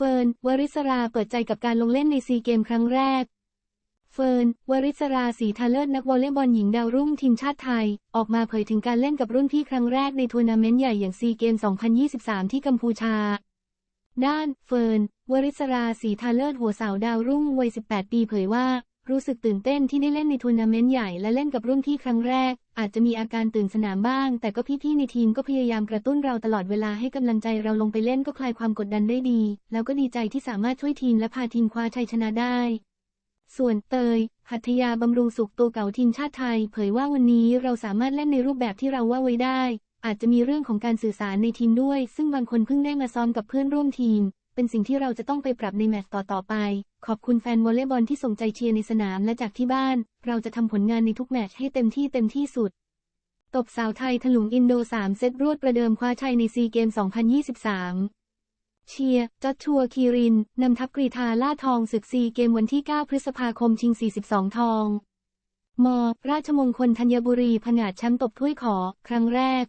เฟิร์น วริศราเปิดใจกับการลงเล่นในซีเกมครั้งแรก เฟิร์น วริศราสีทาเลิศนักวอลเลย์บอลหญิงดาวรุ่งทีมชาติไทย ออกมาเผยถึงการเล่นกับรุ่นพี่ครั้งแรกในทัวร์นาเมนต์ใหญ่อย่างซีเกม 2023 ที่กัมพูชา ด้าน เฟิร์น วริศราสีทาเลิศหัวสาวดาวรุ่งวัย 18 ปีเผยว่า รู้สึกตื่นเต้นที่ได้เล่นในทัวร์นาเมนต์ใหญ่และเล่นกับรุ่นพี่ครั้งแรก อาจจะมีอาการตื่นสนามบ้าง แต่ก็พี่ๆในทีมก็พยายามกระตุ้นเราตลอดเวลาให้กำลังใจเราลงไปเล่นก็คลายความกดดันได้ดี แล้วก็ดีใจที่สามารถช่วยทีมและพาทีมคว้าชัยชนะได้ ส่วนเตย หัตยาบำรุงสุขตัวเก่าทีมชาติไทย เผยว่าวันนี้เราสามารถเล่นในรูปแบบที่เราว่าไว้ได้ อาจจะมีเรื่องของการสื่อสารในทีมด้วย ซึ่งบางคนเพิ่งได้มาซ้อมกับเพื่อนร่วมทีม เป็นสิ่งที่เราจะต้องไปปรับในแมตช์ต่อๆไป ขอบคุณแฟนวอลเลย์บอลที่ส่งใจเชียร์ในสนามและจากที่บ้าน เราจะทำผลงานในทุกแมตช์ให้เต็มที่เต็มที่สุด ตบสาวไทยถลุงอินโด 3 เซตรวดประเดิมคว้าชัยในซีเกม 2023เชียร์จอชัวคีริน นำทัพกรีธาล่าทองศึกซีเกมวันที่ 9 พฤษภาคมชิง 42 ทอง ม ราชมงคลธัญบุรีผงาดแชมป์ตบถ้วยขอ ครั้งแรก